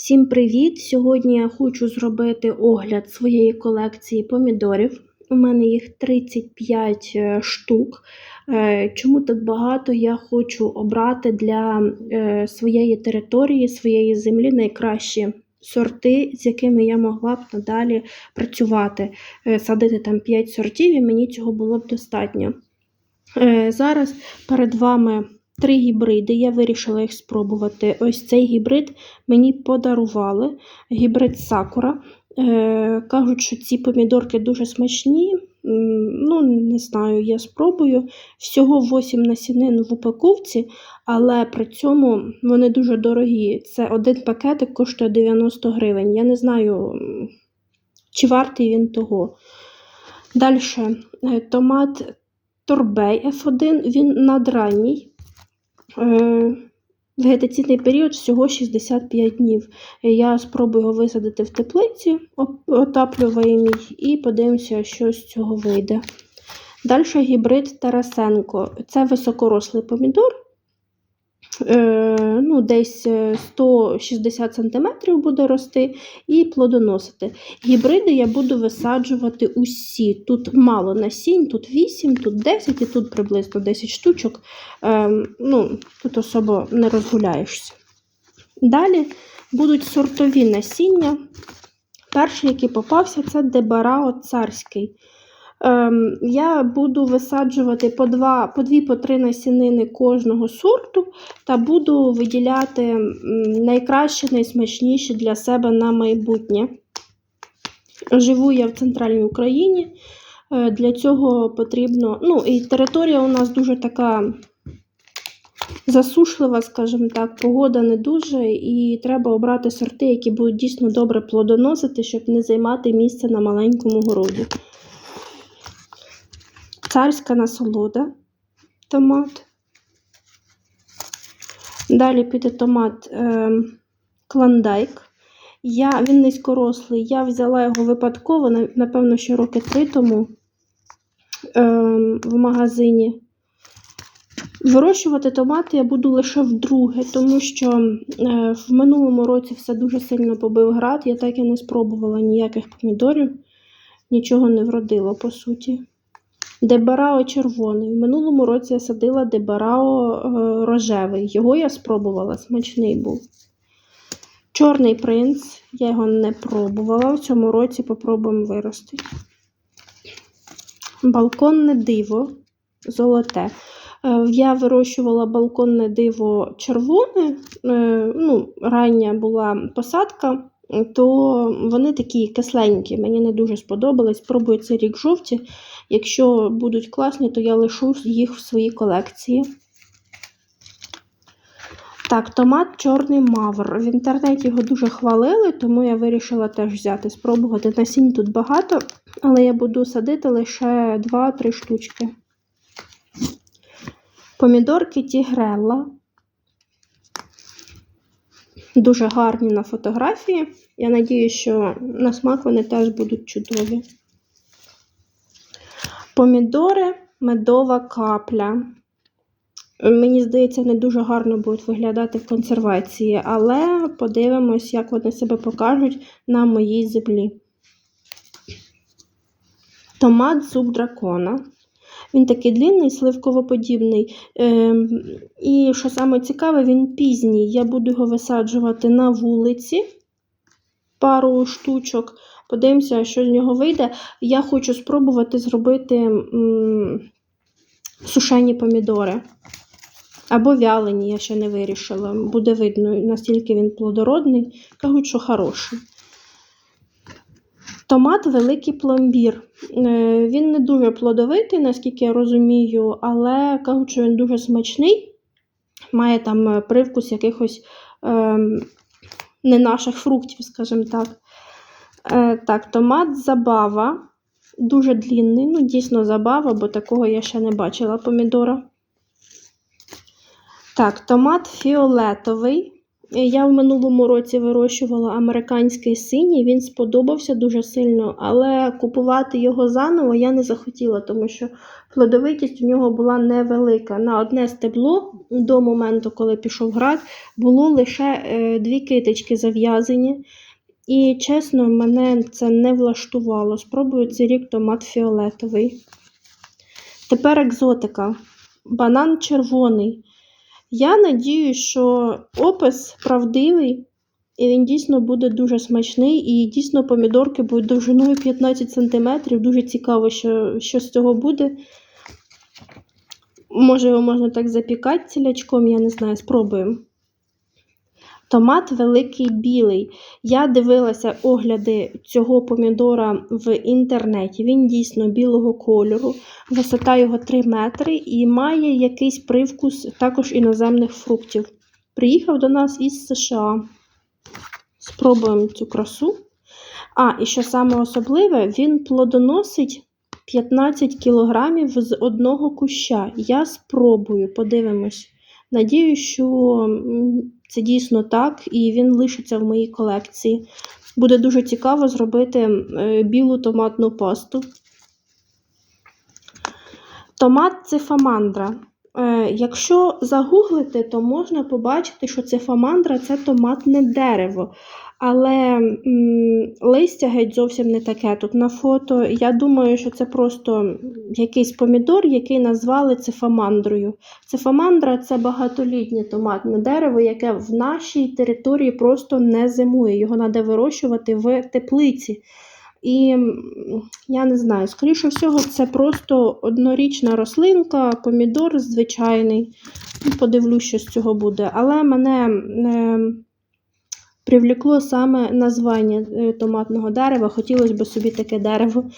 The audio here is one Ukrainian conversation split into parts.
Всім привіт! Сьогодні я хочу зробити огляд своєї колекції помідорів. У мене їх 35 е, штук. Е, Чому так багато? Я хочу обрати для е, своєї території, своєї землі найкращі сорти, з якими я могла б надалі працювати. Садити там 5 сортів, і мені цього було б достатньо. Зараз перед вами три гібриди. Я вирішила їх спробувати. Ось цей гібрид мені подарували. Гібрид Сакура. Е, кажуть, що ці помідорки дуже смачні. Ну, не знаю, я спробую. Всього 8 насінин в упаковці, але при цьому вони дуже дорогі. Це один пакетик коштує 90 гривень. Я не знаю, чи вартий він того. Далі томат Торбей F1, він надранній. Е, Вегетаційний період всього 65 днів. Я спробую його висадити в теплиці отаплюваємій і подивимося, що з цього вийде. Далі гібрид Тарасенко. Це високорослий помідор. Е, ну, десь е, 160 см буде рости і плодоносити. Гібриди я буду висаджувати усі. Тут мало насінь, тут 8, тут 10 і тут приблизно 10 штучок. Ем, ну, тут особо не розгуляєшся. Далі будуть сортові насіння. Перший, який попався, це Дебарао царський. Ем, я буду висаджувати по, два, по дві, по три насінини кожного сорту та буду виділяти найкраще, найсмачніше для себе на майбутнє. Живу я в центральній Україні. Е, Для цього потрібно. Ну, і територія у нас дуже така засушлива, скажімо так, погода не дуже, і треба обрати сорти, які будуть дійсно добре плодоносити, щоб не займати місце на маленькому городі. Царська насолода томат. Далі піде томат е, клондайк. Я, він низькорослий. Я взяла його випадково, напевно, ще роки три тому е, в магазині. Вирощувати томати я буду лише вдруге, тому що е, в минулому році все дуже сильно побив град. Я так і не спробувала ніяких помідорів, нічого не вродило, по суті. Дебарао червоний. В минулому році я садила Дебарао е, рожевий. Його я спробувала, смачний був. Чорний принц, я його не пробувала. В цьому році попробуємо виростити. Балконне диво золоте. Е, Я вирощувала балконне диво червоне, е, ну, рання була посадка, то вони такі кисленькі, мені не дуже сподобались. Спробую цей рік жовті. Якщо будуть класні, то я лишу їх в своїй колекції. Так, томат чорний мавр. В інтернеті його дуже хвалили, тому я вирішила теж взяти, спробувати. Насінь тут багато, але я буду садити лише 2-3 штучки. Помідорки тігрелла. Дуже гарні на фотографії. Я надію, що на смак вони теж будуть чудові. Помідори медова капля. Мені здається, не дуже гарно будуть виглядати в консервації, але подивимось, як вони себе покажуть на моїй землі. Томат зуб дракона. Він такий длинний, сливковоподібний. Ем, і що саме цікаве, він пізній. Я буду його висаджувати на вулиці пару штучок. Подивимося, що з нього вийде. Я хочу спробувати зробити сушені помідори. Або вялені, я ще не вирішила. Буде видно, настільки він плодородний. Кажуть, що хороший. Томат великий пломбір. Е, Він не дуже плодовитий, наскільки я розумію, але кажуть, що він дуже смачний. Має там е, привкус якихось ем, не наших фруктів, скажімо так. Е, так, томат забава. Дуже длінний, ну, дійсно забава, бо такого я ще не бачила помідора. Так, томат фіолетовий. Я в минулому році вирощувала американський синій, він сподобався дуже сильно, але купувати його заново я не захотіла, тому що плодовитість у нього була невелика. На одне стебло до моменту, коли пішов град, було лише е, дві китички зав'язані. І чесно, мене це не влаштувало. Спробую цей рік томат фіолетовий. Тепер екзотика. Банан червоний. Я надію, що опис правдивий, і він дійсно буде дуже смачний, і дійсно помідорки будуть довжиною 15 см. Дуже цікаво, що, що з цього буде. Може, його можна так запікати цілячком, я не знаю, спробуємо. Томат великий білий. Я дивилася огляди цього помідора в інтернеті. Він дійсно білого кольору, висота його 3 метри і має якийсь привкус також іноземних фруктів. Приїхав до нас із США. Спробуємо цю красу. А, і що саме особливе, він плодоносить 15 кілограмів з одного куща. Я спробую, подивимось. Надію, що це дійсно так, і він лишиться в моїй колекції. Буде дуже цікаво зробити е, білу томатну пасту. Томат цифамандра. фамандра. Якщо загуглити, то можна побачити, що цифамандра це томатне дерево. Але м, листя геть зовсім не таке. Тут на фото. Я думаю, що це просто якийсь помідор, який назвали цифамандрою. Цифамандра це багатолітнє томатне дерево, яке в нашій території просто не зимує. Його треба вирощувати в теплиці. І я не знаю, скоріше всього, це просто однорічна рослинка, помідор звичайний. Подивлюсь, що з цього буде. Але мене е, привлекло саме названня е, томатного дерева. Хотілося б собі таке дерево.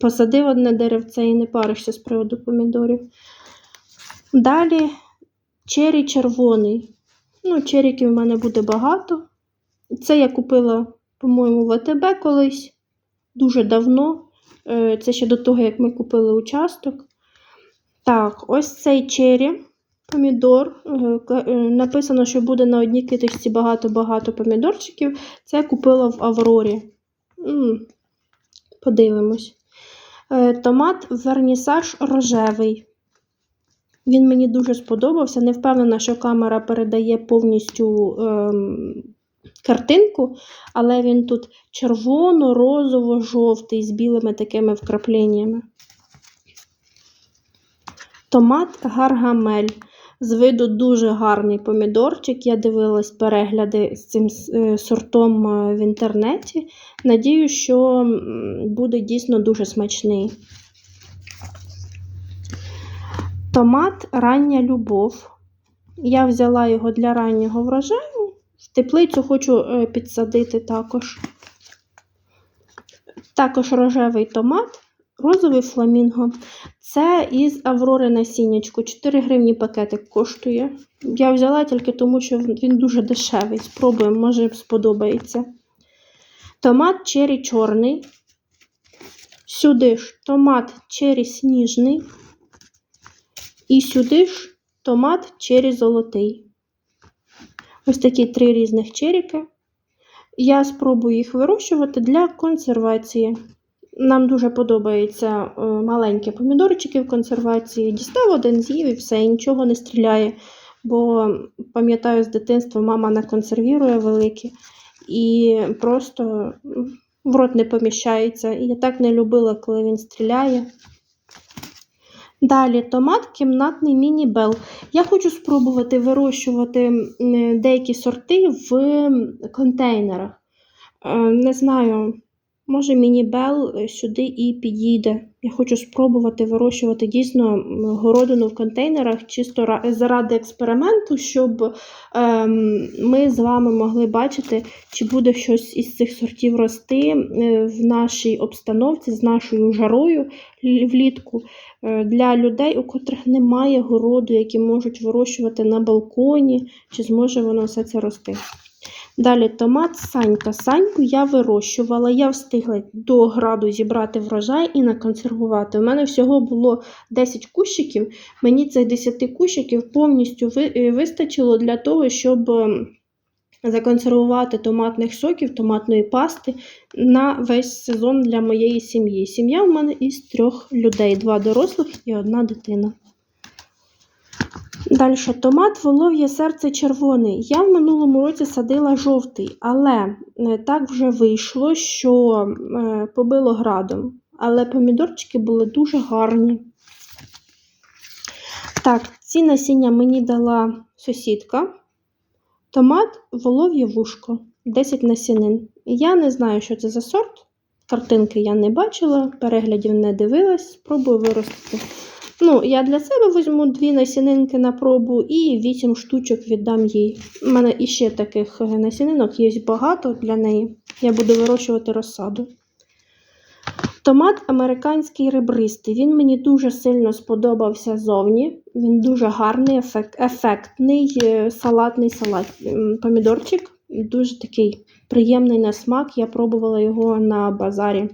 Посадив одне деревце і не паришся з приводу помідорів. Далі чері червоний. Ну, черіків в мене буде багато. Це я купила, по-моєму, в АТБ колись дуже давно. Е, Це ще до того, як ми купили участок. Так, ось цей чері помідор. Е, Написано, що буде на одній киточці багато-багато помідорчиків. Це я купила в Аврорі. Подивимось. Е, Томат вернісаж рожевий. Він мені дуже сподобався. Не впевнена, що камера передає повністю ем, картинку, але він тут червоно-розово-жовтий з білими такими вкрапленнями. Томат гаргамель. З виду дуже гарний помідорчик. Я дивилась перегляди з цим е, сортом е, в інтернеті. Надію, що буде дійсно дуже смачний. Томат рання любов. Я взяла його для раннього врожаю. В теплицю хочу е, підсадити також. Також рожевий томат, розовий фламінго. Це із Аврори насіннячку. 4 гривні пакетик коштує. Я взяла тільки тому, що він дуже дешевий. Спробуємо, може сподобається. Томат чері чорний. Сюди ж томат чері сніжний. І сюди ж томат чері золотий. Ось такі три різних черіки. Я спробую їх вирощувати для консервації. Нам дуже подобаються е, маленькі помідорчики в консервації. Дістав один з'їв і все, і нічого не стріляє. Бо пам'ятаю з дитинства, мама не консервірує великі і просто в рот не поміщається. Я так не любила, коли він стріляє. Далі томат кімнатний міні-бел. Я хочу спробувати вирощувати деякі сорти в контейнерах. Е, Не знаю, може міні-бел е, сюди і підійде. Я хочу спробувати вирощувати дійсно городину в контейнерах, чисто заради експерименту, щоб ем, ми з вами могли бачити, чи буде щось із цих сортів рости е, в нашій обстановці з нашою жарою влітку е, для людей, у котрих немає городу, які можуть вирощувати на балконі, чи зможе воно все це рости. Далі томат санька. Саньку я вирощувала, я встигла до граду зібрати врожай і наконсервувати. У мене всього було 10 кущиків. Мені цих 10 кущиків повністю е, вистачило для того, щоб ем, законсервувати томатних соків, томатної пасти на весь сезон для моєї сім'ї. Сім'я в мене із трьох людей: два дорослих і одна дитина. Далі томат волов'є серце червоний. Я в минулому році садила жовтий, але е, так вже вийшло, що е, побило градом. Але помідорчики були дуже гарні. Так, ці насіння мені дала сусідка. Томат волов'є вушко, 10 насінин. Я не знаю, що це за сорт. Картинки я не бачила, переглядів не дивилась, спробую виростити. Ну, я для себе візьму дві насінинки на пробу і 8 штучок віддам їй. У мене іще таких е, насінинок є багато для неї. Я буду вирощувати розсаду. Томат американський ребристий. Він мені дуже сильно сподобався зовні. Він дуже гарний, ефект, ефектний, е, салатний салат. помідорчик. Дуже такий приємний на смак. Я пробувала його на базарі.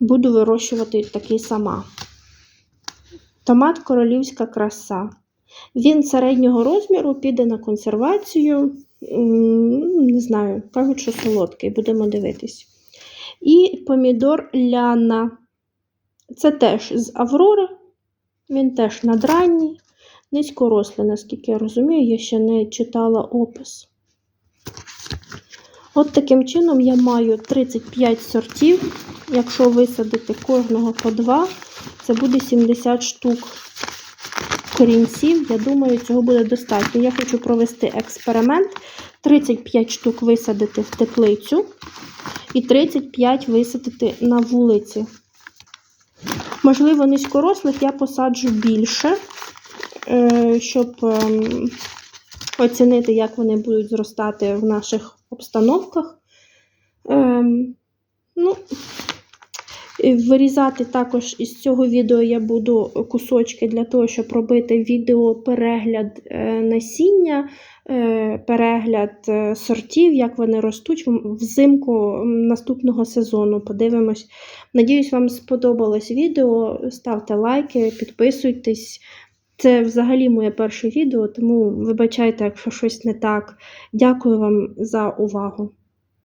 Буду вирощувати такий сама. Томат королівська краса. Він середнього розміру піде на консервацію. Не знаю, кажуть, що солодкий, будемо дивитись. І помідор ляна. Це теж з Аврори. Він теж надранній, низькорослий, наскільки я розумію, я ще не читала опис. От таким чином я маю 35 сортів. Якщо висадити кожного по два, це буде 70 штук корінців. Я думаю, цього буде достатньо. Я хочу провести експеримент: 35 штук висадити в теплицю і 35 висадити на вулиці. Можливо, низькорослих я посаджу більше, е, щоб ем, оцінити, як вони будуть зростати в наших обстановках. Ем, Ну, Вирізати також із цього відео я буду кусочки для того, щоб робити відео перегляд е, насіння, е, перегляд е, сортів, як вони ростуть взимку наступного сезону. Подивимось. Надіюсь, вам сподобалось відео. Ставте лайки, підписуйтесь. Це взагалі моє перше відео, тому вибачайте, якщо щось не так. Дякую вам за увагу.